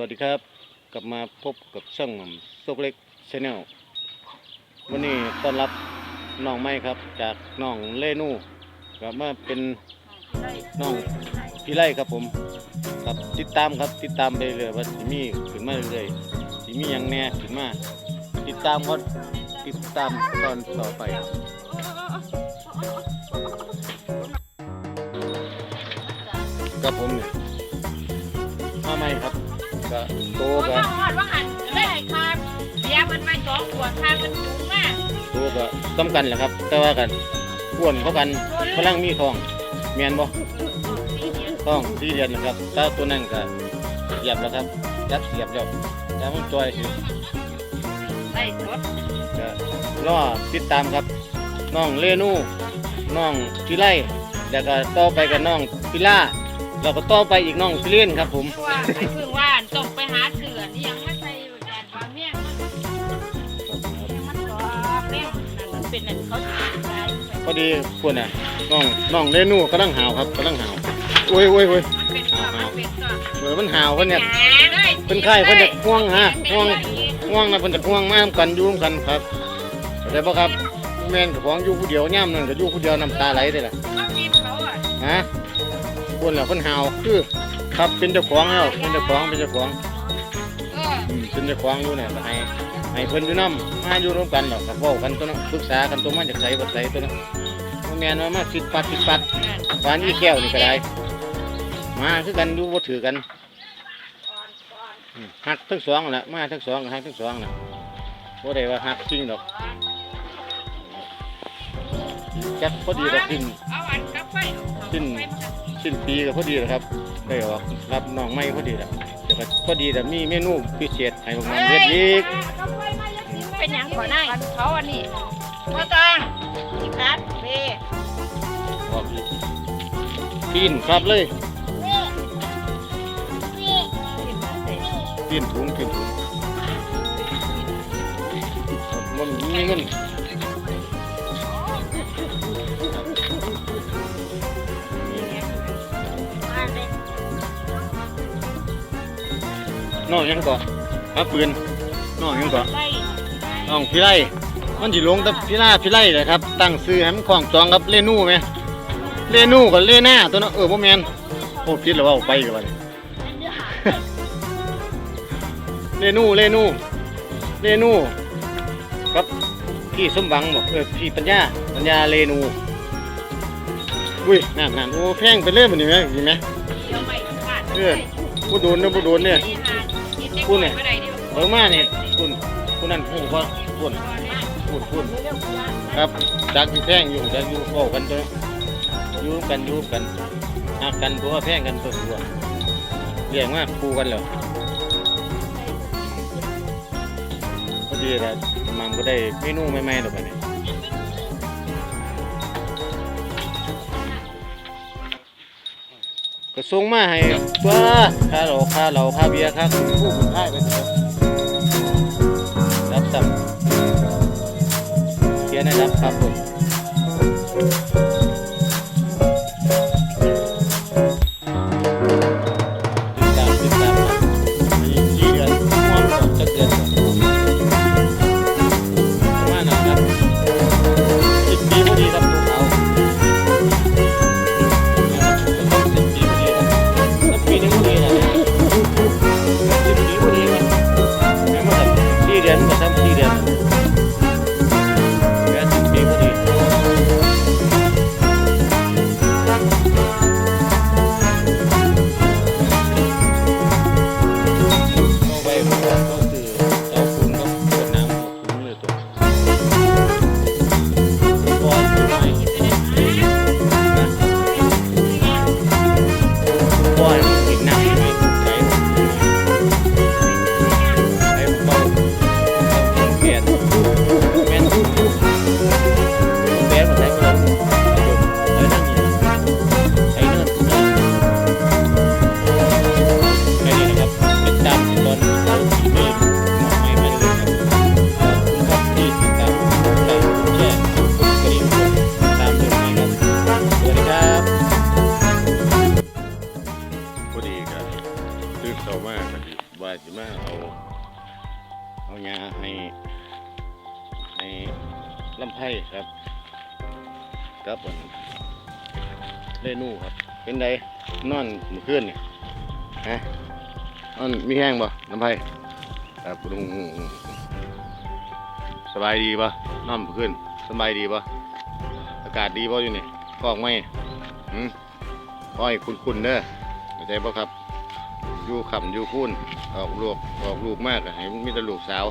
วัสดีครับ กลับมาพบกับช่องหม่ำซกเล็กชาแนลวันนี้ต้อนรับน้องไม้ครับ จากน้องเล่นูกลับมาเป็นน้องพี่ไล่ครับผมครับติดตามครับติดตามไปเรื่อยๆว่าสิมีขึ้นมาเรื่อยๆสิมีหยังแน่ขึ้นมา ติดตามครับติดตามตอนต่อไปกับผมเนี่ยมาใหม่ครับ ก็โตโอ้ก็มาหอดว่าหันเลยไอ้คาเบียร์มันมาสองขวดคามันสูงมากโตก็ซ้ำกันแหละครับ แต่ว่ากันอ้วนเขากันพลังมีทองเมียนบ่ทองสี่เดือนนะครับถ้าตัวนั้นก็เหยียบแล้วครับยัดเหยียบแล้วแต่มันจอยสิได้สดก็รอติดตามครับน้องเลนูน้องพิไลแล้วก็ต่อไปกับน้องพิล่าแล้วก็ต่อไปอีกน้องพิเลียนครับผม ว่าไอ้เพิ่งว่าต้องไป หาเสือนี่ยังไม่ใส่แดดบางเมี่ยงมันกรอบเนี่ยนั่นมันเป็นอันเขาสิขายพอดีพวกน่ะน้องน้องเลนูกำลังหาวครับกำลังหาวโอ้ยโอ้ยโอ้ยมันเป็นตัวมันเป็นตัวเหมือนมันหาวเพิ่นเนี่ยเพิ่นไข้เพิ่นจะห่วงฮะห่วงห่วงนะเพิ่นจะห่วงมากกันอยู่ร่วมกันครับเข้าใจบ่ครับแม่นกับของอยู่ผู้เดียวย่ำนั่นก็อยู่ผู้เดียวน้ำตาไหลได้ล่ะต้องกินเขาอะฮะคนหาวคือ ครับเป็นเจ้าของแล้วเป็นเจ้าของเป็นเจ้าของ เป็นเจ้าของอยู่เนี่ยก็ให้ให้เพิ่นอยู่นํมาอยู่ร่วมกันหรอกก็เว้ากันตัวเนั้นปรึกษากันตัวมันจากไสบ่ไสตัวเนั้นบ่แม่นว่ามาคิดปัดคิดปัดหวานอีแก้วนี่ก็ได้มาคือกันอยู่บ่ถือกันหักทั้งสองแหละมาทั้งสองหักทั้งสองนะบ่ได้ว่าหักจริงดอกจักพอดีดอกสิ้นเอาอันกาแฟเอาสิ้นสิ้นปีก็พอดีแหละครับได้ออกรับน้องไม่พอดีแหละแต่ก็พอดีแต่มีเมนูพิเศษ ให้ผมนเฮ็ดอีกเป็นหยังขอได้เขาอันนี้มาตังอีกครับเบออกอีกปีนครับเลยปีนถุงปีนถุงมันมีเงินน้องยังก่อน ครับปืนน้องยังก่อไล่น้องพี่ไร่มันสิลงกับพี่ล่าพี่ไร่เลยครับ ตั้งซื้อให้มันคล้องจองกับเลนูไหมเลนูกับเลน่าตัวเนาะเออบ่แม่นโอ้คิดแล้วว่าเอาไปกันบัดนี้เลนูเลนูเลนูครับพี่สมหวังบอกเออพี่ปัญญาปัญญาเลนูอุ้ยนั่นนั่นโอ้แพงไปเรื่อยมันนี่ไหมเห็นไหมเดี๋ยวไม่ขาดเออผู้โดนเนาะผู้โดนเนี่ยพูดเนี่ยไม่ได้ดิ เออมาเนี่ยคุณคุณนั่นหูว่าคุณพูดพูดครับจากอยู่แพงอยู่จากอยู่เว้ากันตัวอยู่กันอยู่กันหักกันตัวแพงกันตัวตัวเลี้ยงมากคู่กันแล้วพอดีละมันก็ได้เมนูใหม่ๆหรอกอันนี้ก็ส่งมาให้ตัวค่าเหล้าค่าเหล้าค่าเบียร์ค่าผู้ผู้ค่ายไปเถอะ รับซ้ำเว่าสิมาเอาเอายาให้ให้ลำไผ่ครับครับผมเรนูครับ เป็นไดนอนมื่อคืนเนี่ยฮะนอนมีแห้งบ่ลำไผ่ครับลุงสบายดีปะนอนมื่อคืนสบายดีปะอากาศดีปะอยู่นี่กล้องไหมหืมอ้อยคุณๆเด้อเข้าใจปะครับ อยู่ขำอยู่คุ้นออกลูกออกลูกมากให้มีแต่ลูกสาว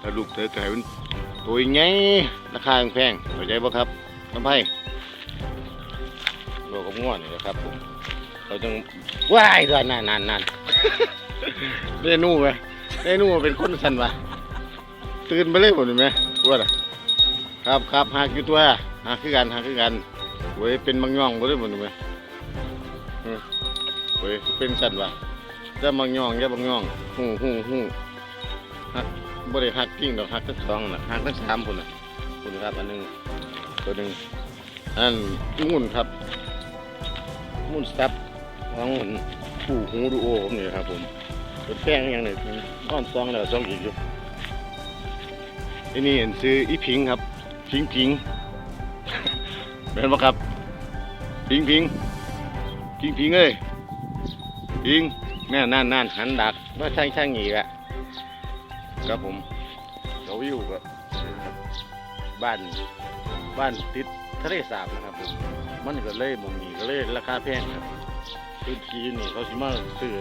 ถ้าลูกเธอไก็ให้มันตัวใหญ่ราคาแพงเข้าใจปะครับน้ำไผ่โลกกับง่วนนี่แหละครับผมเราต้องว้ายด้วยนั่นนั่นนั่นเรนูไหมเรนูเป็นคนสันวะตื่นไปเลยหมดเลยไหมตัวน่ะครับครับหากอยู่ตัวหากคือกันหากคือกันเว้ยเป็นบางย่องไปเลยหมดเลยไหม เฮ้ยเป็นสันวะจะบางย่องจะบางย่องหูหูหูฮักบริฮักกิ้งดอกฮักทั้งสองน่ะฮักทั้งสามคนน่ะคุณครับอันหนึ่งตัวหนึ่งอันมุ่นครับมุ่นสับของผู้หูดูโอผมนี่ครับผมเป็นแป้งอย่างหนึ่งก้อนซองแล้วซองอีกอยู่อันนี้เห็นซื้ออีพิงครับพิงพิงเป็นปะครับพิงพิงพิงพิงเอ้ย ยิงแน่นั่นนั่นหันดักว่าช่างช่างหงีกะครับผมเราอยู่กับบ้านบ้านติดทะเลสาบนะครับผมมันก็เลยหมงนี้ก็เลยราคาแพงครับพื้นที่นี่เขาสิมาซื้อ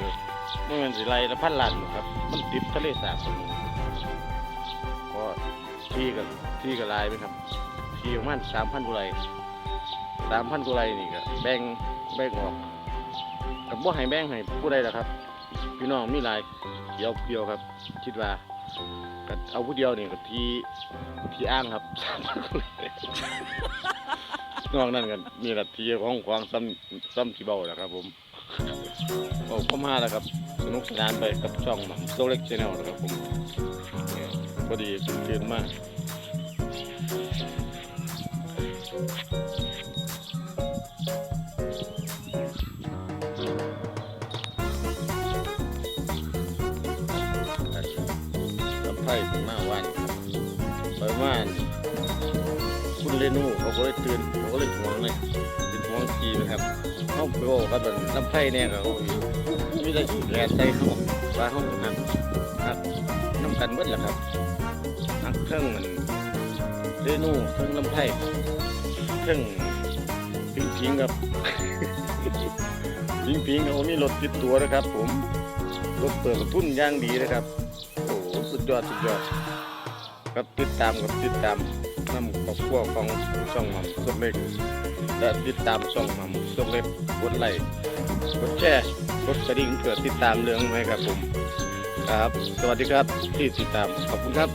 เมื่อมันสิไรละพันล้านครับ มันติดทะเลสาบตรงนี้ก็ที่กับที่กับลายไหมครับที่ประมาณสามพันกุไรสามพันกุไรนี่ก็แบ่งแบ่งออก กับบ่ให้แบ่งให้ผู้ใดล่ะครับ พี่น้องมีหลายเดียวเดียวครับ คิดว่าก็เอาผู้เดียวนี่กับที่ที่อ้างครับนอกนั้นกันมีหลักที่ของความซ้ำซ้ำที่เบาแหละครับ ผมโอ้พ่อมาแล้วครับ สนุกสนานไปกับช่องโซเล็กชแนลนะครับผมพอดีตื่นมาก ลำไส้ถึงมาวันไปว่านคุณเรนูเขาก็เลยตื่นเขาก็เลยห่วงเลยเป็นห่วงขี่นะครับเขาไปบอกเขาเป็นลำไส้เนี่ยเขาอยู่มีแต่แกใส่เขาว่าเขาหักหักน้ำกันเบิดแหละครับหักเครื่องมันเรนูเครื่องลำไส้เครื่องพิงพิงครับพิงพิงเขามีรถติดตัวนะครับ ผมรถเปิดกระทุ่นย่างดีนะครับ ยอดสุดยอดครับติดตามกับติดตามน้ำกับพวกของช่องมัมสุกเล็กและติดตามช่องมัมสุกเล็กกดไลค์กดแชร์กดกระดิ่งเพื่อติดตามเรื่องไหมครับผมครับ สวัสดีครับที่ติดตามขอบคุณครับ